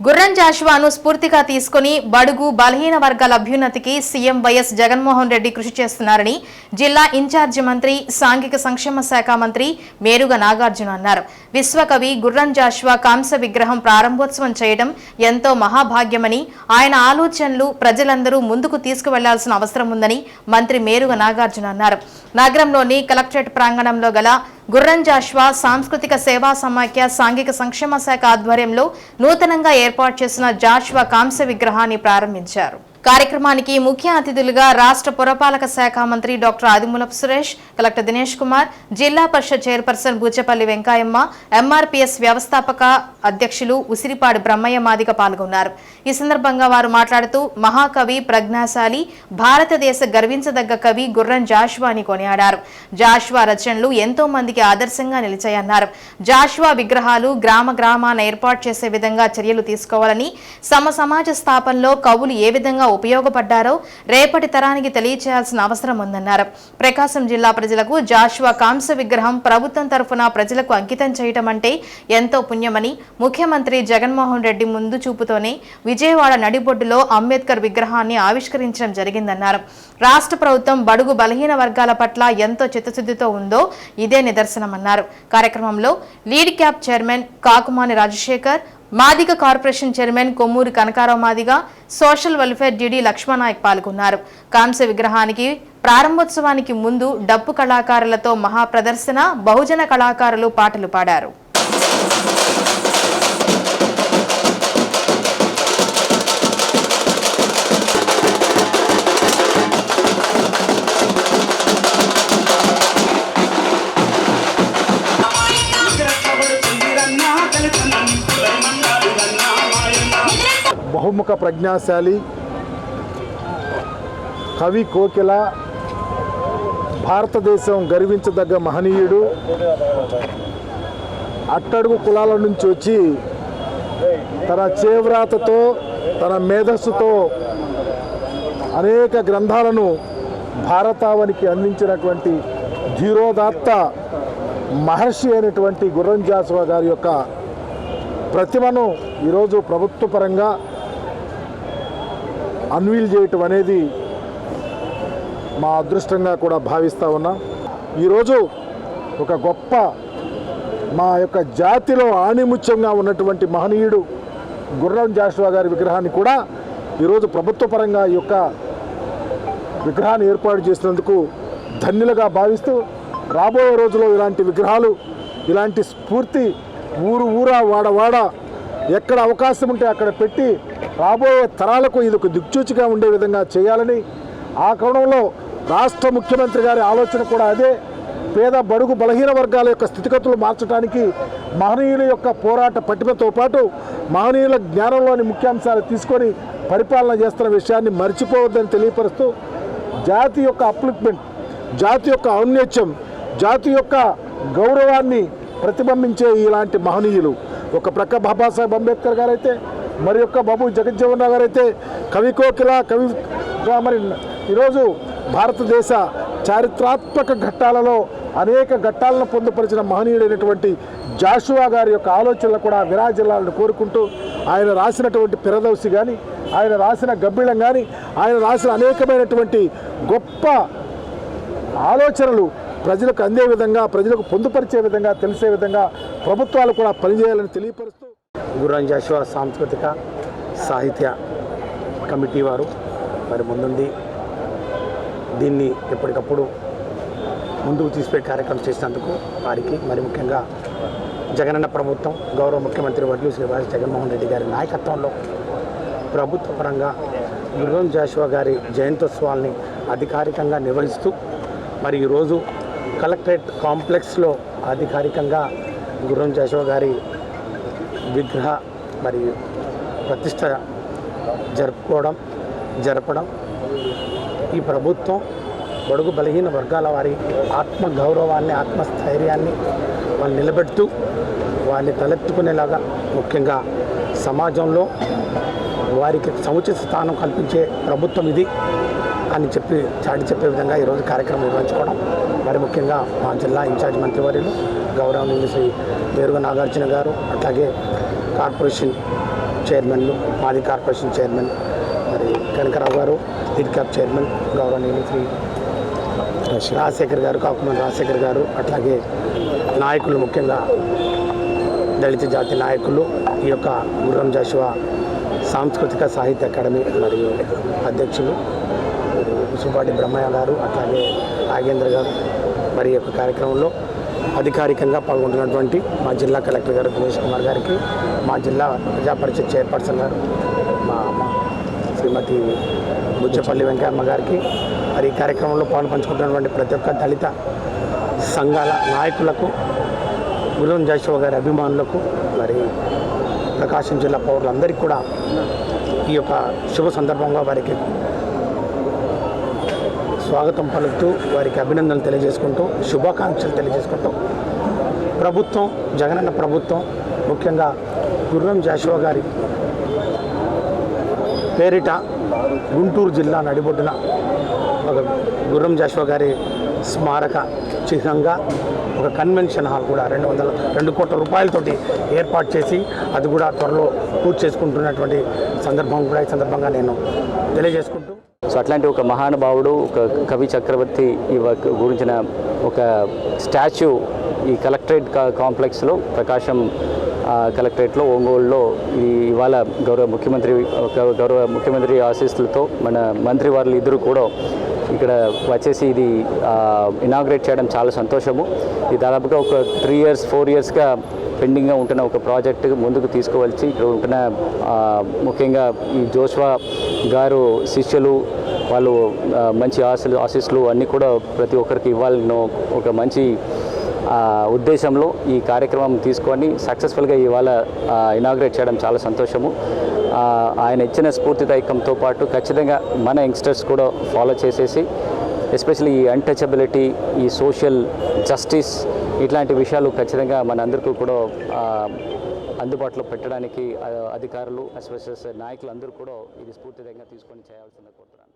గుర్రం జాషువాను స్ఫూర్తిగా తీసుకుని బడుగు బలహీన వర్గాల అభ్యున్నతికి సీఎం వైఎస్ జగన్మోహన్ రెడ్డి కృషి చేస్తున్నారని జిల్లా ఇన్ఛార్జి మంత్రి సాంఘిక సంక్షేమ శాఖ మంత్రి మేరుగ నాగార్జున అన్నారు. విశ్వకవి గుర్రం జాషువా కాంస విగ్రహం ప్రారంభోత్సవం చేయడం ఎంతో మహాభాగ్యమని ఆయన ఆలోచనలు ప్రజలందరూ ముందుకు తీసుకువెళ్ళాల్సిన అవసరం ఉందని మంత్రి మేరుగ నాగార్జున అన్నారు. నగరంలోని కలెక్టరేట్ ప్రాంగణంలో గల గుర్రం జాష్వా సాంస్కృతిక సేవా సమాఖ్య సాంఘిక సంక్షేమ శాఖ ఆధ్వర్యంలో నూతనంగా ఏర్పాటు చేసిన జాష్వా కాంస్య విగ్రహాన్ని ప్రారంభించారు. కార్యక్రమానికి ముఖ్య అతిథులుగా రాష్ట్ర పురపాలక శాఖ మంత్రి doctor Adimulapu Suresh collector Dinesh Kumar Zilla Parishad chairperson Buchapalli Venkayamma MRPS వ్యవస్థాపక అధ్యక్షులు ఉసిరిపాడు బ్రహ్మయ్య మాదిగ పాల్గొన్నారు. ఈ సందర్భంగా వారు మాట్లాడుతూ మహాకవి ప్రజ్ఞాశాలి భారతదేశ గర్వించదగ్గ కవి గుర్రం జాష్వా అని కొనియాడారు. జాష్వా రచనలు ఎంతో మందికి ఆదర్శంగా నిలిచాయన్నారు. జాష్వా విగ్రహాలు గ్రామ గ్రామాన ఏర్పాటు చేసే విధంగా చర్యలు తీసుకోవాలని సమ సమాజ స్థాపనలో కవులు ఏ విధంగా ఉపయోగపడ్డారో రేపటి తరానికి తెలియచేయాల్సిన అవసరం ఉందన్నారు. ప్రకాశం జిల్లా ప్రజలకు జాషువా కాంస్య విగ్రహం ప్రభుత్వం తరఫున ప్రజలకు అంకితం చేయటం అంటే ఎంతో పుణ్యమని ముఖ్యమంత్రి జగన్మోహన్ రెడ్డి ముందు చూపుతోనే విజయవాడ నడిబొడ్డులో అంబేద్కర్ విగ్రహాన్ని ఆవిష్కరించడం జరిగిందన్నారు. రాష్ట్ర ప్రభుత్వం బడుగు బలహీన వర్గాల పట్ల ఎంతో చిత్తశుద్ధితో ఉందో ఇదే నిదర్శనమన్నారు. కార్యక్రమంలో LIDCAP chairman Kakumani Rajasekhar Madiga corporation chairman Kommuri Kanakarao Madiga social welfare DD Lakshmananayak పాల్గొన్నారు. కాంస్య విగ్రహానికి ప్రారంభోత్సవానికి ముందు డప్పు కళాకారులతో మహా ప్రదర్శన బహుజన కళాకారులు పాటలు పాడారు. బహుముఖ ప్రజ్ఞాశాలి కవి కోకిల భారతదేశం గర్వించదగ్గ మహనీయుడు అట్టడుగు కులాల నుంచి వచ్చి తన చేవ్రాతతో తన మేధస్సుతో అనేక గ్రంథాలను భారతావనికి అందించినటువంటి ధీరోదాత్త మహర్షి అయినటువంటి గుర్రం జాసువా గారి యొక్క ప్రతిమను ఈరోజు ప్రభుత్వ పరంగా అన్వీల్ చేయటం అనేది మా అదృష్టంగా కూడా భావిస్తూ ఉన్నాం. ఈరోజు ఒక గొప్ప మా యొక్క జాతిలో ఆణిముత్యంగా ఉన్నటువంటి మహనీయుడు గుర్రం జాషువా గారి విగ్రహాన్ని కూడా ఈరోజు ప్రభుత్వ పరంగా ఈ యొక్క విగ్రహాన్ని ఏర్పాటు చేసినందుకు ధన్యులుగా భావిస్తూ రాబోయే రోజుల్లో ఇలాంటి విగ్రహాలు ఇలాంటి స్ఫూర్తి ఊరు ఊరా వాడవాడ ఎక్కడ అవకాశం ఉంటే అక్కడ పెట్టి రాబోయే తరాలకు ఇది ఒక దిక్చూచిగా ఉండే విధంగా చేయాలని ఆ కోణంలో రాష్ట్ర ముఖ్యమంత్రి గారి ఆలోచన కూడా అదే. పేద బడుగు బలహీన వర్గాల యొక్క స్థితిగతులు మార్చడానికి మహనీయుల యొక్క పోరాట పటిమతో పాటు మహనీయుల జ్ఞానంలోని ముఖ్యాంశాలు తీసుకొని పరిపాలన చేస్తున్న విషయాన్ని మర్చిపోవద్దని తెలియపరుస్తూ జాతి యొక్క అప్లిప్మెంట్ జాతి యొక్క ఔన్నత్యం జాతి యొక్క గౌరవాన్ని ప్రతిబింబించే ఇలాంటి మహనీయులు. ఒక ప్రక్క బాబాసాహెబ్ అంబేద్కర్ గారైతే మరి యొక్క బాబు జగజ్జీవన్ రావు గారైతే కవి కోకిల కవి మరి ఈరోజు భారతదేశ చారిత్రాత్మక ఘట్టాలలో అనేక ఘట్టాలను పొందుపరిచిన మహనీయుడైనటువంటి జాషువా గారి యొక్క ఆలోచనలు కూడా విరాజిల్లాలను కోరుకుంటూ ఆయన రాసినటువంటి పిరదౌసి కానీ ఆయన రాసిన గబ్బిళం కానీ ఆయన రాసిన అనేకమైనటువంటి గొప్ప ఆలోచనలు ప్రజలకు అందే విధంగా ప్రజలకు పొందుపరిచే విధంగా తెలిసే విధంగా ప్రభుత్వాలు కూడా పనిచేయాలని తెలియపరుస్తూ గుర్రం జాషువా సాంస్కృతిక సాహిత్య కమిటీ వారు మరి ముందుండి దీన్ని ఎప్పటికప్పుడు ముందుకు తీసుకునే కార్యక్రమం చేసినందుకు వారికి మరి ముఖ్యంగా జగనన్న ప్రభుత్వం గౌరవ ముఖ్యమంత్రి వర్యులు శ్రీ జగన్మోహన్ రెడ్డి గారి నాయకత్వంలో ప్రభుత్వ పరంగా గుర్రం జాషువా గారి జయంతోత్సవాల్ని అధికారికంగా నిర్వహిస్తూ మరి ఈరోజు కలెక్టరేట్ కాంప్లెక్స్లో అధికారికంగా గుర్రం జాషువా గారి విగ్రహ మరి ప్రతిష్ట జరుపుకోవడం జరపడం ఈ ప్రభుత్వం బడుగు బలహీన వర్గాల వారి ఆత్మ గౌరవాన్ని ఆత్మస్థైర్యాన్ని వాళ్ళు నిలబెడుతూ వాళ్ళని తలెత్తుకునేలాగా ముఖ్యంగా సమాజంలో వారికి సముచిత స్థానం కల్పించే ప్రభుత్వం ఇది అని చెప్పి చాటి చెప్పే విధంగా ఈరోజు కార్యక్రమం నిర్వహించుకోవడం. మరి ముఖ్యంగా మా జిల్లా ఇన్ఛార్జ్ మంత్రివర్యులు గౌరవనీయులు శ్రీ వేరుగ నాగార్జున గారు అట్లాగే కార్పొరేషన్ చైర్మన్లు మాది కార్పొరేషన్ చైర్మన్ మరి కనకరావు గారు లీడ్ క్యాప్ చైర్మన్ గౌరవనీయులు శ్రీ రాజశేఖర్ గారు కాకుమన్ రాజశేఖర్ గారు అట్లాగే నాయకులు ముఖ్యంగా దళిత జాతి నాయకులు ఈ యొక్క గుర్రం జాషువా సాంస్కృతిక సాహిత్య అకాడమీ మరియు అధ్యక్షులు సుపాటి బ్రహ్మయ్య గారు అట్లాగే నాగేంద్ర గారు మరి యొక్క కార్యక్రమంలో అధికారికంగా పాల్గొంటున్నటువంటి మా జిల్లా కలెక్టర్ గారు దినేష్ కుమార్ గారికి మా జిల్లా ప్రజా పరిషత్ చైర్పర్సన్ గారు మా శ్రీమతి బుజ్జపల్లి వెంకయ్యమ్మ గారికి మరి ఈ కార్యక్రమంలో పాలు పంచుకుంటున్నటువంటి ప్రతి ఒక్క దళిత సంఘాల నాయకులకు గురం జాషువా గారి అభిమానులకు మరి ప్రకాశం జిల్లా పౌరులందరికీ కూడా ఈ యొక్క శుభ సందర్భంగా వారికి స్వాగతం పలుకుతూ వారికి అభినందనలు తెలియజేసుకుంటూ శుభాకాంక్షలు తెలియజేసుకుంటూ ప్రభుత్వం జగనన్న ప్రభుత్వం ముఖ్యంగా గుర్రం జాషువా గారి పేరిట గుంటూరు జిల్లా నడిబొడ్డున ఒక గుర్రం జాషువా గారి స్మారక చిహ్నంగా ఒక కన్వెన్షన్ హాల్ కూడా రెండు వందల రెండు కోట్ల రూపాయలతోటి ఏర్పాటు చేసి అది కూడా త్వరలో పూర్తి చేసుకుంటున్నటువంటి సందర్భం కూడా ఈ సందర్భంగా నేను తెలియజేసుకుంటూ సో అట్లాంటి ఒక మహానుభావుడు ఒక కవి చక్రవర్తి ఈ గురించిన ఒక స్టాచ్యూ ఈ కలెక్టరేట్ కాంప్లెక్స్లో ప్రకాశం కలెక్టరేట్లో ఒంగోలులో ఈ ఇవాళ గౌరవ ముఖ్యమంత్రి గౌరవ ముఖ్యమంత్రి ఆశీస్సులతో మన మంత్రి వారు ఇద్దరు కూడా ఇక్కడ వచ్చేసి ఇది ఇనాగ్రేట్ చేయడం చాలా సంతోషము. ఇది దాదాపుగా ఒక త్రీ ఇయర్స్ ఫోర్ ఇయర్స్గా పెండింగ్గా ఉంటున్న ఒక ప్రాజెక్ట్ ముందుకు తీసుకువచ్చి ఇక్కడ ఉంటున్న ముఖ్యంగా ఈ జోష్వా గారు శిష్యులు వాళ్ళు మంచి ఆశలు ఆశీస్సులు అన్నీ కూడా ప్రతి ఒక్కరికి ఇవ్వాలని ఒక మంచి ఉద్దేశంలో ఈ కార్యక్రమం తీసుకొని సక్సెస్ఫుల్గా ఇవాళ ఇనాగ్రేట్ చేయడం చాలా సంతోషము. ఆయన ఇచ్చిన స్ఫూర్తిదాయకంతో పాటు ఖచ్చితంగా మన యంగ్స్టర్స్ కూడా ఫాలో చేసేసి ఎస్పెషల్లీ ఈ అన్టచబిలిటీ ఈ సోషల్ జస్టిస్ ఇట్లాంటి విషయాలు ఖచ్చితంగా మనందరికీ కూడా అందుబాటులో పెట్టడానికి అధికారులు ఎస్పెషల్ నాయకులు అందరూ కూడా ఇది స్ఫూర్తిదాయంగా తీసుకొని చేయాల్సిందే కోరుతున్నాను.